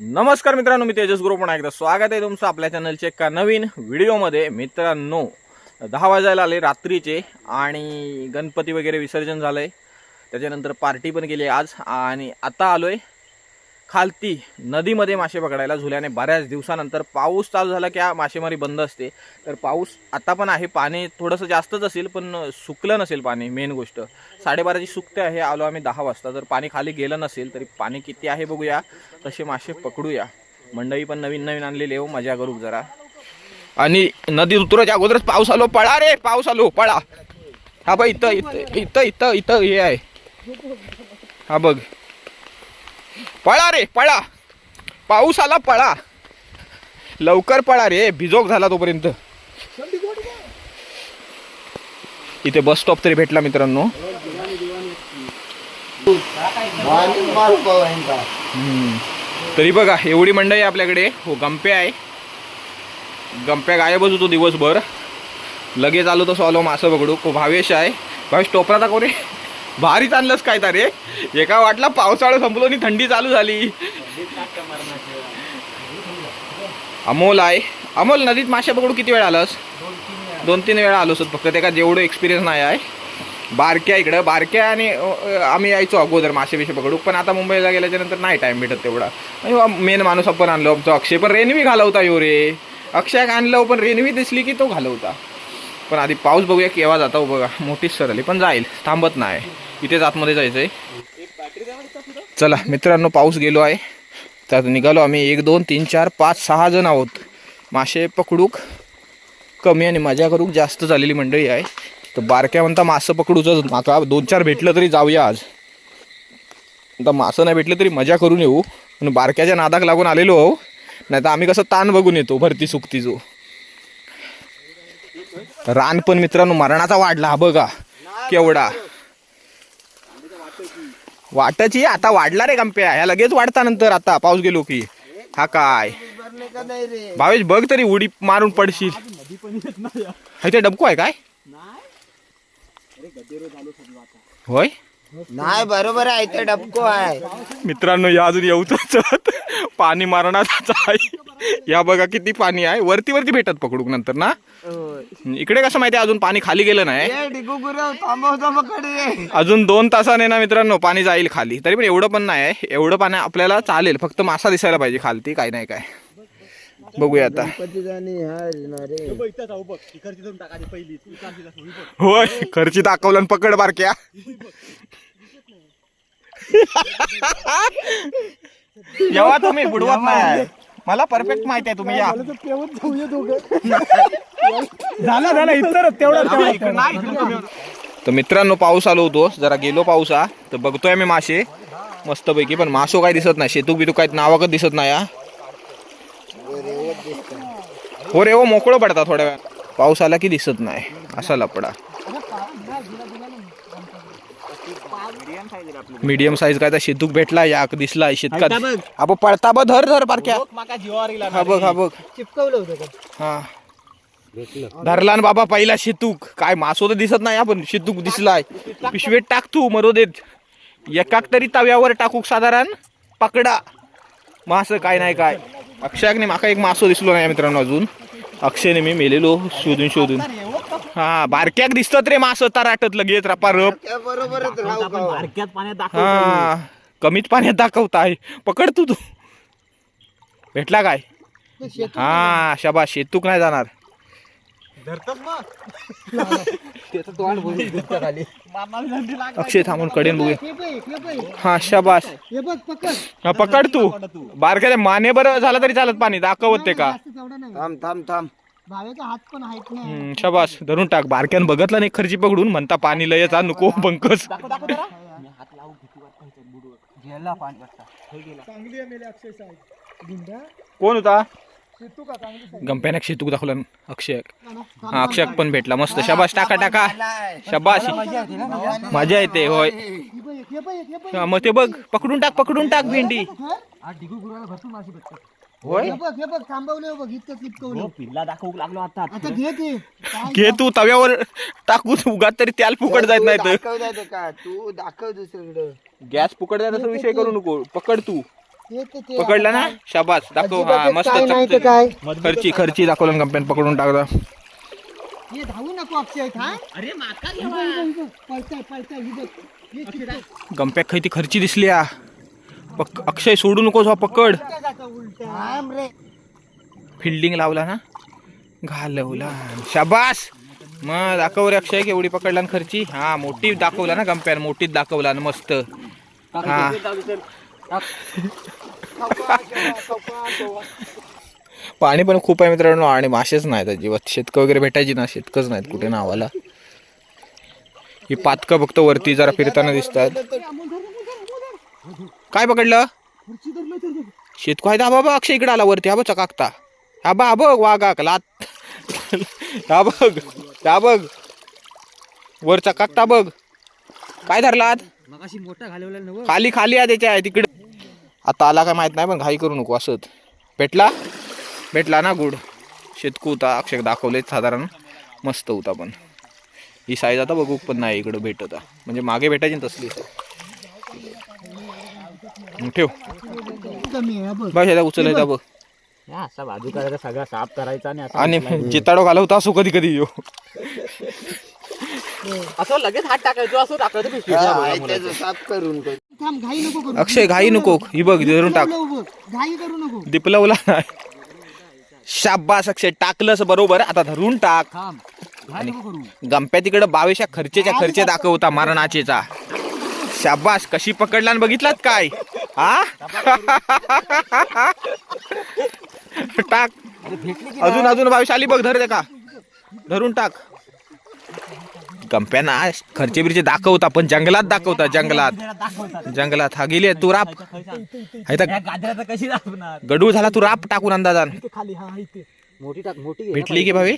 नमस्कार मित्रांनो मी तेजस गुरु. पुन्हा एकदा स्वागत आहे तुमचं आपल्या चॅनलच्या एका नवीन व्हिडिओमध्ये मित्रांनो दहा वाजायला आले रात्रीचे आणि गणपती वगैरे विसर्जन झालं आहे त्याच्यानंतर पार्टी पण केली आज. आणि आता आलो आहे खालती नदीमध्ये मासे पकडायला झुल्याने बऱ्याच दिवसानंतर पाऊस चालू झाला की मासेमारी बंद असते. तर पाऊस आता पण आहे पाणी थोडंसं जास्तच असेल पण सुकलं नसेल पाणी मेन गोष्ट. साडेबाराची सुकते आहे आलो आम्ही दहा वाजता. जर पाणी खाली गेलं नसेल तरी पाणी किती आहे बघूया. तसे मासे पकडूया. मंडई पण नवीन नवीन आणलेली हो मजा करू जरा. आणि नदी उतरायच्या अगोदरच पाऊस आलो. पळा रे पाऊस आलो. पळा. हा बघ इथं इथं इथं इथं इथं हे आहे. हा बघ. पळा रे पळा. पाऊस आला पळा. लवकर पळा रे भिजोक झाला तोपर्यंत. इथे बस स्टॉप तरी भेटला मित्रांनो. हम्म. तरी बघा एवढी मंडळी आहे आपल्याकडे. हो गंप्या आहे. गंप्या गायबच होतो दिवसभर. लगेच आलो तसं आलो मासं बघडू. खूप भावेश आहे. भावेश टोपरा दाखव रे. भारीच आणलंच काय तर? रे एका वाटला पावसाळा संपलो आणि थंडी चालू झाली. अमोल आहे. अमोल नदीत मासे पकडू किती वेळ आलास? दोन तीन वेळा आलोच फक्त. त्याला जेवढं एक्सपिरियन्स नाही आहे. बारक्या इकडं. बारक्या आणि आम्ही यायचो अगोदर मासे बिशे पकडू. पण आता मुंबईला गेल्याच्यानंतर नाही टाइम भेटत तेवढा. मेन माणूस आपण आणलो. आमचा अक्षय. पण रेनवी घालवता यो रे. अक्षय आणलं पण रेनवी दिसली की तो घालवता. पण आधी पाऊस बघूया केव्हा जाता हो बघा मोठीच सरली पण जाईल. थांबत नाही. इथेच आतमध्ये जायचंय. चला मित्रांनो पाऊस गेलो आहे. त्यात निघालो आम्ही एक दोन तीन चार पाच सहा जण आहोत. मासे पकडूक कमी आणि मजा करूक जास्त झालेली मंडळी आहे. तर बारक्या म्हणता मासं पकडूच. माका दोन चार भेटलं तरी जाऊया आज. आता मासं नाही भेटलं तरी मजा करून येऊ. पण बारक्याच्या नादाक लागून आलेलो आहो. नाही तर आम्ही कसं ताण बघून येतो भरती सुकती जो रान पण मित्रांनो मरणाचा वाढला हा बघा. केवढा. वाटाची आता वाढला रे गंप्या. ह्या लगेच वाढता नंतर आता. पाऊस गेलो की. हा काय? भावेश बघ तरी उडी मारून पडशील. हा ते डबको आहे काय? होय? नाही बरोबर आहे ते डबको आहे. मित्रांनो या अजून येऊच पाणी मारणाचं आहे या बघा किती पाणी आहे. वरती वरती भेटत पकडूक नंतर ना? इकडे कसं माहिती अजून पाणी खाली गेलं नाही? डिगू गुरव थांबव अजून दोन तासाने ना मित्रांनो पाणी जाईल खाली. तरी पण एवढं पण नाही आहे. एवढं पाणी आपल्याला चालेल. फक्त मासा दिसायला पाहिजे खालती काय नाही काय. बघूया आता. होय खर्ची दाखवलं पकड बारक्या. जेव्हा तुम्ही बुडवत नाही. मला परफेक्ट माहिती आहे तुम्ही या. झाला झाला इतर तेवढा तर मित्रांनो पाऊस आलो होतो. जरा गेलो पाऊसा तर बघतोय मी मासे. मस्तपैकी पण मासो काय दिसत नाही शेतू बितू काय नावाकच दिसत नाही हा रे हो मोकळं पडता थोड्या वेळ पाऊस आला की दिसत नाही. असा लपडा. मीडियम साईज काय तर शेतूक भेटला याक दिसला शेतका आपण पळता बघ धर धर पारख्या हा बघ हा बघ? हा. धरला ना बाबा पहिला शेतूक. काय मासो तर दिसत नाही आपण शेतूक दिसलाय. पिशवेत टाक तू मरो देत. एकाक तरी तव्यावर टाकूक साधारण पकडा. मास काय नाही काय. अक्षयाने माका एक मासो दिसलो नाही मित्रांनो अजून. अक्षयने मी मेलेलो शोधून शोधून. हा बारक्याक दिसतात रे मास तराटत लगेच रपा रप. बरोबर बारक्यात पाण्यात हा कमीच पाण्यात दाखवताय. पकड तू तू. भेटला काय? हा शबा शेतूक नाही जाणार. अक्षय थांबून कडेन बघूया. हा शबाश हे बघ. पकड. हा पकड तू. बारक्या माने बरं झालं तरी चालत पाणी. दाखवत ते का? थांब थांब थांब. शबाश धरून टाक. बारक्यान बघितलं नाही खर्ची पकडून. म्हणता पाणी लयच हा नको बंकस गेला पाणी चांगली आहे मेले अक्षय साहेब. गुंडा कोण होता? गंप्याने शेतूक दाखवला अक्षय. हा अक्षय पण भेटला. मस्त शबाश टाका टाका. शबाश मजा येते होय हे हे हे हा, मग ते बघ पकडून टाक पकडून टाक भेंडी. होय? हे बघ हे बघ थांबवले हो बघ इतकं चिपकवलं पिल्ला दाखवू लागलो आता आता घे ते तव्यावर टाकून उगात तरी त्याला फुकट जायत नाही तू दाखव दुसरीकडं. गॅस फुकट जायचा विषय करू नको. पकड ते. पकडला ना? शाबास. दाखव. हा मस्त काय नाही तर चकचकीत. काय? खर्ची खर्ची दाखवलं कंपेन पकडून टाकलं. हे धावू नको हा? अरे पळताय पळताय ही बघ. हे किती- गंप्या खाई ती खर्ची दिसली आ. पक अक्षय सोडू नकोस हा पकड. उलट्या जातं, उलट्या. थांब रे. फिल्डिंग लावला ना? घालवला. शाबास. मग दाखव रे अक्षय केवढी पकडला ना खर्ची. हा मोठी दाखवला ना गंप्यान मोठीच दाखवला ना मस्त. हा. पाणी पण खूप आहे मित्रांनो आणि मासेच नाहीत अजिबात. शेतक वगैरे भेटायची ना शेतकच नाहीत कुठे नावाला ही पातकं फक्त वरती जरा फिरताना दिसतात. काय पकडलं? शेतको आहे हा बाबा अक्षय इकडे आला वरती. हा बघ चकाकता. हा बा हा बघ वाघा लात. हा बघ हा बघ. वर चकाकता बघ. काय धरलात? मोठा खाली खाली आहे त्याच्या तिकडे. आता आला काय माहीत नाही पण घाई करू नको असंच. भेटला? भेटला ना गुड. शेतकू होता अक्षय दाखवले साधारण. मस्त होता पण. ही साईज आता बघू पण नाही इकडं भेटत. आहे. म्हणजे मागे भेटायची ना तसली. ठेव. हा बघ ह्याला उचलायचा बघ असा बाजू करायचा सगळा साफ करायचा आणि आणि जिताडो घालवता असो कधी कधी यो. असं लगेच हात टाकायचो असं टाकायचं साफ करून थांब घाई नको करू. अक्षय घाई नको. ही बघ धरून टाक. उभं. घाई करू नको. दिपलवला नाही. शाब्बास अक्षय. टाकलंस बरोबर. आता धरून टाक. थांब. घाई नको करू. गंप्या तिकडे बावीसच्या खर्चेच्या खर्चे दाखवता मरणाचेचा. शाबास कशी पकडला आणि बघितलात काय? हा टाक. अजून अजून बावीस आली बघ धर दे का धरून टाक. गंप्या ना खर्चे बिरचे दाखवता पण जंगलात दाखवता जंगलात. जंगलात. हा गेली तू राप. कशी गडू झाला तू राप टाकून अंदाजान. मोठी टाक मोठी. भेटली की भावी?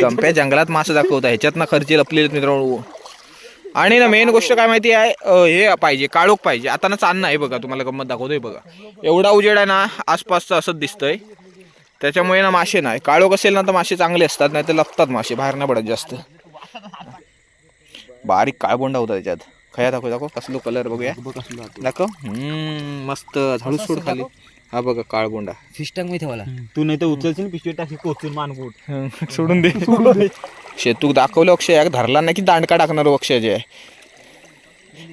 गंप्या जंगलात मासे दाखवता ह्याच्यात ना खर्चे लपलेले मित्रांनो. आणि ना मेन गोष्ट काय माहिती आहे? हे पाहिजे काळोख पाहिजे. आता ना चांदणं आहे बघा तुम्हाला गंमत दाखवतोय बघा. एवढा उजेड आहे ना आसपासचं असंच दिसतंय. त्याच्यामुळे ना मासे नाही. काळोख असेल ना तर मासे चांगले असतात नाही तर लपतात मासे बाहेर नाही पडत जास्त. बारीक काळबोंडा होता त्याच्यात. खया दाखव दाखव कसलो कलर बघूया. दाखव. हम्म, मस्त झाडू सोड खाली. हा बघा काळबोंडा फिश टँक मी ठेवला तू नाही तर उचलशील पिशवी टाकी कोचून मानकूट. सोडून दे. शेतूक दाखवलं अक्षय एक धरला नाही की दांडका टाकणार हो अक्षय जे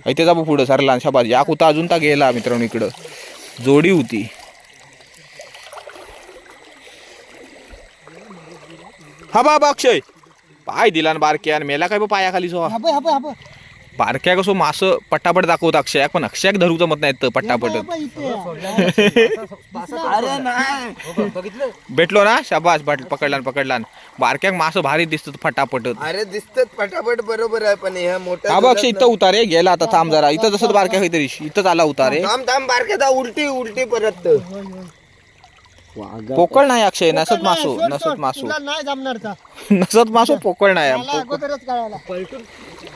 इथे जा पुढं सरला शाबाज याक होता अजून ता गेला मित्रांनो इकडं. जोडी होती. हा बाबा अक्षय पाय दिला ना बारक्या आणि मेला काय बा पायाखाली सो हा हा हा. बारक्या कसो मास पटापट दाखवत अक्षय पण अक्षय धरू जमत नाहीत पटापट. अरे नाही बघितलं भेटलो ना? शाबास बाट पकडला न पकडला न. बारक्याक मास भारी दिसत फटाफट अरे दिसतात पटापट बरोबर आहे पण ह्या मोठ्या हा बघ अक्षय इथं उतारे गेला आता थांब जरा. इथं जसं बारक्या काहीतरी इथंच आला उतारे. थांब थांब बारक्याचा उलटी उलटी परत. पोकळ नाही अक्षय नसत मासो. नसत मासो. तुला नाही जमणार का? नसत मासो पोकळ नाही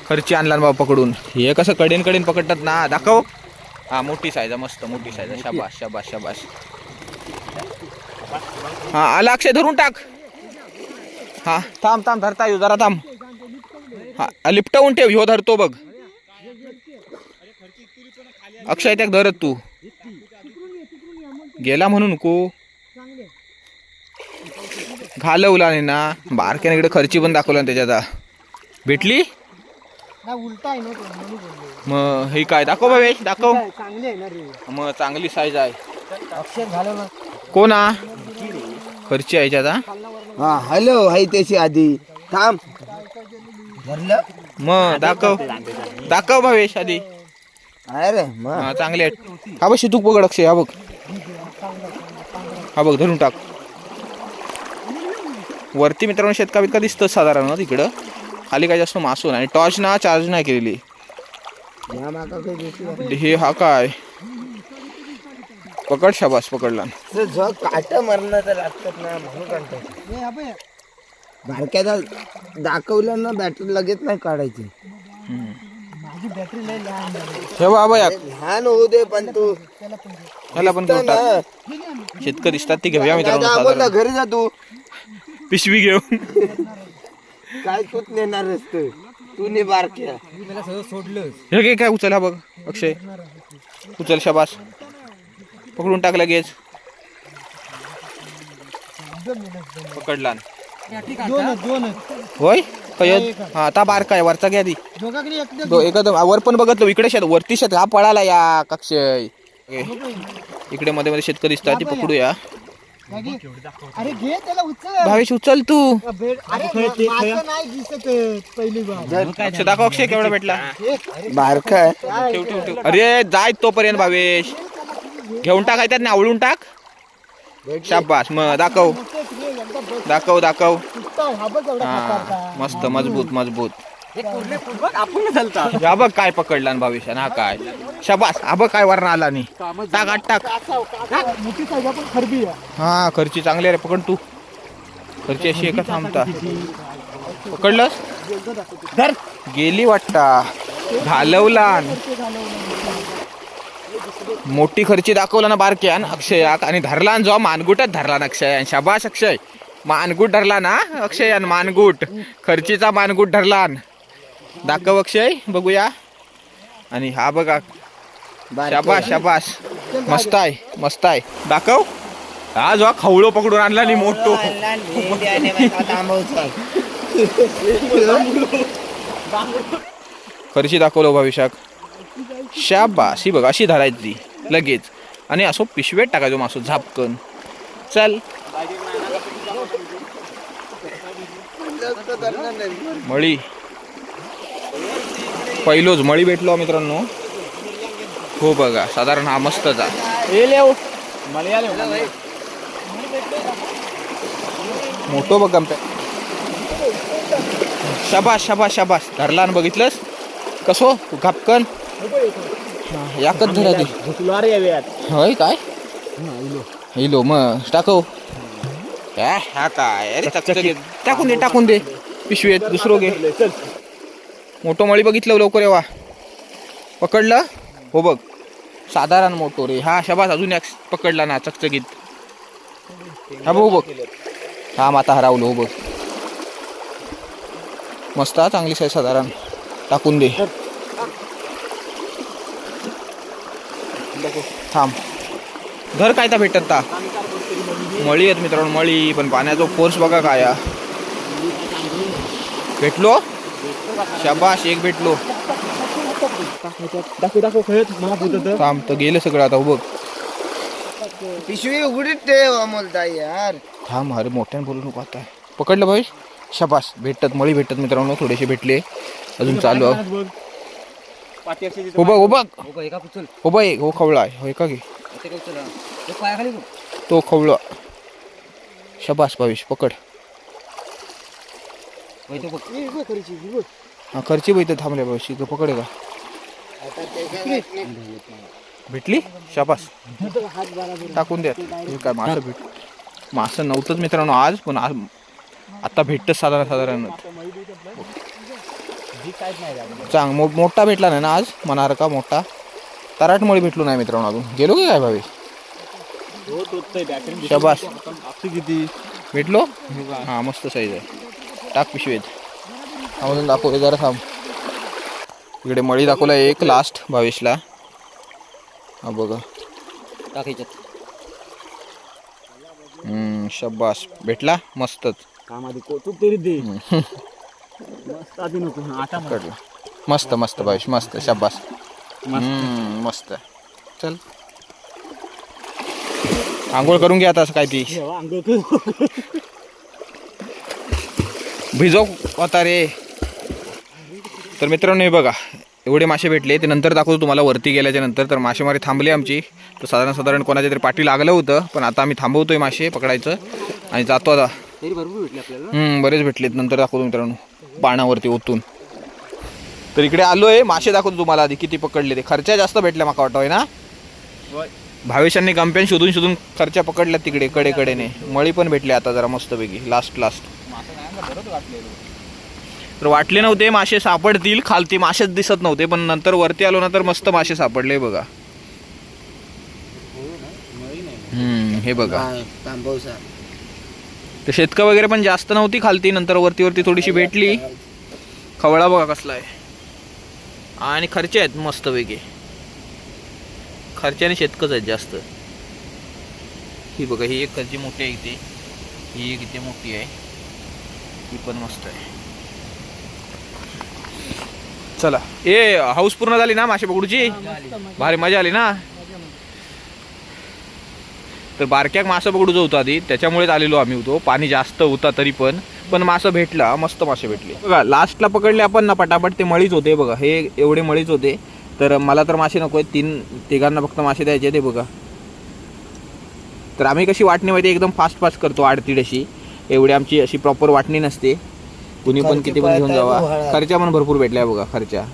खर्ची आणला बाबा पकडून. हे कसं कडेन कडेन पकडतात ना दाखव. हा मोठी साईज आहे मस्त मोठी साईज शाबास शाबास शाबास. हा आला अक्षय धरून टाक. हा थांब थांब धरता येऊ जरा थांब. हा लिपटवून ठेव ह्यो धरतो बघ. अक्षय त्याक धरत तू. गेला म्हणून को. घालवला नाही ना बारक्याने इकडे खर्ची पण दाखवला ना त्याच्यात. आता. भेटली उलटा आहे ना. मग हे काय? दाखव भावे दाखव. काय, चांगली आहे ना रे. मग चांगली साईज आहे. अक्षर घालवलं कोण हा? खर्ची आहे याच्यात हा? हॅलो हाय त्याची आधी. थांब. धरलं. मग दाखव. दाखव भावेश आधी. अरे मग. हा चांगले आहेत हा बघ शितूक पकड अक्षय हा बघ. हा बघ धरून टाक. वरती मित्रांनो शेतका बितका दिसतं साधारण तिकडं. खाली काय जास्त मासून आणि टॉर्च ना चार्ज नाही केलेली. हे हा काय? पकड शाबास पकडला. बारक्याचा दाखवलं ना बॅटरी लगेच नाही काढायची. ठेवा लहान होऊ दे पण तू. पण शेतकरी दिसतात ते घेऊया मित्रांनो. घरी जा तू. पिशवी घेऊन. काय तूच नेणार तू तू? ने बारक्या मला सगळं सोडलं हे घे काय उचल हा बघ अक्षय. उचल शाबास. पकडून टाक लगेच पकडला. दोनच दोनच होय? काय हा आता बारका आहे वरचा घ्या आधी. दोघांकडे एकदा दो एकदम वर पण बघतलो इकडे शेत वरती शेत हा पळाला या कक्षय इकडे मध्ये मध्ये शेतकरी दिसतात ते पकडूया. अरे घे त्याला उचल. भावेश उचल तू. अरे मासा नाही दिसत पहिली बार. अक्षय दाखव अक्षय केवढा भेटला. बारका ठेव अरे जाय तोपर्यंत भावेश. घेऊन टाक त्यात ना आवळून टाक. शाबास मग दाखव. दाखव दाखव. हा हा. मस्त मजबूत मजबूत. हा बघ काय पकडला ना भावेश हा काय? शाबास हा बघ काय वरण आला नाही टाक हा खर्ची चांगली रे पकड तू. खर्ची अशी एका थांबता? पकडलंस? धर. गेली वाटता. घालवला मोठी खर्ची दाखवला ना बारक्यान अक्षयाक आणि धरला न जो मानगुटच धरला ना अक्षय. शाबास अक्षय. मानगुट धरला ना अक्षयान मानगुट. खर्चीचा मानगुट धरला न. दाखव अक्षय बघूया. आणि हा बघा. शाबास शाबास. मस्त आहे मस्त आहे. दाखव. हा जो खवळो पकडून आणला नाही मोठो. खर्ची दाखवलं भविष्याक शाबास. ही बघ अशी धरायची लगेच. आणि असो पिशवेत टाकायचो मासो झापकन. चल. मळी. पहिलोच मळी भेटलो मित्रांनो. हो बघा साधारण हा मस्तचा मोठो बघ गमप्या शाबास शाबास शाबास. धरला ना बघितलंस? कसो घापकन हा, याकच धरा दे होय काय? हिलो मग टाकव. हा काय? अरे. टाकून दे टाकून दे. पिशवीत दुसरं घे. मोठं मळी बघितलं लवकर येवा. पकडलं? हो बघ. साधारण मोठो रे. हा शबास. अजून एक पकडला ना चकचकीत. हा बघ बघ. हा माता हरावलो हो बघ. मस्त हा चांगलीच आहे साधारण. टाकून दे. थांब. घर काय तर भेटत ता? मळी आहेत मित्रांनो मळी. पण पाण्याचा फोर्स बघा काय भेटलो? शाबाश एक भेटलो. दाखव दाखव खेळत मला होत. थांब तर गेलं सगळं आता हो बघ. पिशवी उघडीत ठेव अमोलताई यार. थांब अरे मोठ्याने बोलू नको आता. पकडलं भाई? शाबास भेटत मळी भेटत मित्रांनो थोडेसे भेटले. अजून चालू हो बघ हो बघ. एका पुचल हो बघ एक हो खवळा आहे. हो का घे. ते खवळा. शाबास भावेश पकड. हा खर्ची बैत थांबले पाहिजे इथं पकडे का भेटली? शाबास. टाकून द्या. काय मासं भेट मासं नव्हतंच मित्रांनो आज पण आज आता भेटतं साधारण साधारण. चांग मो मोठा भेटला नाही ना आज? मनार का मोठा? तराटमुळे भेटलो नाही मित्रांनो अजून. गेलो की काय भावी? हो शाबास. किती भेटलो? हा मस्त साईज आहे. टाक पिशवीत. अजून दाखवले जरा थांब. इकडे मळी दाखवला एक लास्ट भावेशला हा बघा. टाकायच्यात. हम्म, शब्बास भेटला? मस्तच. कामाधी कोचूक तरी दे. मस्त आधी नको आता मस्त मस्त भावेश मस्त शब्बास मस्त. चल. आंघोळ करून घ्या आता असं काय ती कर. भिजव होता रे. तर मित्रांनो हे बघा एवढे मासे भेटले. ते नंतर दाखवतो तुम्हाला वरती गेल्याच्यानंतर. तर मासेमारी थांबली आमची. तर साधारण साधारण कोणाच्या तरी पाठी लागलं होतं पण आता आम्ही थांबवतोय मासे पकडायचं. आणि जातो आता. बरेच भेटलेत. नंतर दाखवतो मित्रांनो पाण्यावरती ओतून. तर इकडे आलोय. मासे दाखवतो तुम्हाला आधी किती पकडले ते. खर्चा जास्त भेटल्या माका वाटतोय ना? भावेशांनी गंप्यान शोधून शोधून खर्चा पकडल्या तिकडे कडे कडेने मळी पण भेटले आता जरा मस्तपैकी लास्ट लास्ट तर वाटले नव्हते मासे सापडतील खालती मासेच दिसत नव्हते पण नंतर वरती आलो ना तर मस्त मासे सापडले बघा. हे बघा. तर शेतकं वगैरे पण जास्त नव्हती खालती नंतर वरती वरती थोडीशी भेटली. खवळा बघा कसला आहे. आणि खर्चे आहेत मस्त वेगळे खर्चाने शेतकच आहेत जास्त. ही बघा ही एक खर्ची मोठी आहे इथे. ही एक इथे मोठी आहे. ही पण मस्त आहे. चला. ए हाऊस पूर्ण झाली ना मासे पकडूची भारी मजा आली ना? तर बारक्याक मासं पकडूच होतं आधी. त्याच्यामुळेच आलेलो आम्ही होतो. पाणी जास्त होता तरी पण. पण मासं भेटला. मस्त मासे भेटले. बघा लास्टला पकडले आपण ना पटापट. ते मळीच होते बघा. हे एवढे मळीच होते. तर मला तर मासे नको आहेत तीन तिघांना फक्त मासे द्यायचे ते बघा. तर आम्ही कशी वाटणी माहिती एकदम फास्ट फास्ट करतो आडतीड अशी. एवढी आमची अशी प्रॉपर वाटणी नसते. कुणी पण किती पण घेऊन जावा. खर्चा पण भरपूर भेटलाय बघा खर्चा.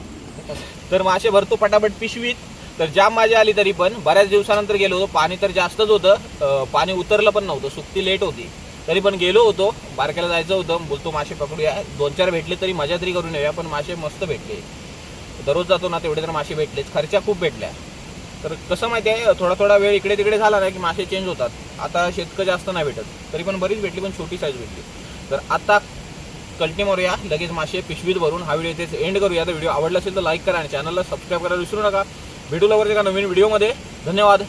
तर मासे भरतो पटापट पिशवीत. तर जाम मजा आली तरी पण बऱ्याच दिवसानंतर गेलो होतो. पाणी तर जास्तच होतं. पाणी उतरलं पण नव्हतं. सुट्टी लेट होती. तरी पण गेलो होतो. बारक्याला जायचं होतं. बोलतो मासे पकडूया दोन चार भेटले तरी मजा तरी करून येऊया पण मासे मस्त भेटले. दररोज जातो ना तेवढे तर मासे भेटलेच. खर्चा खूप भेटल्या तर कसं माहिती आहे थोडा थोडा वेळ इकडे तिकडे झाला ना की मासे चेंज होतात. आता शेतकं जास्त नाही भेटत. तरी पण बरीच भेटली पण छोटी साईज भेटली. तर आता कल्टी मारूया लगेच मासे पिशवीत भरून हा व्हिडिओ इथेच एंड करूया. तर व्हिडिओ आवडला असेल तर लाईक करा आणि चॅनलला सबस्क्राईब करायला विसरू नका. भेटू लवकरच एका नवीन व्हिडिओमध्ये धन्यवाद.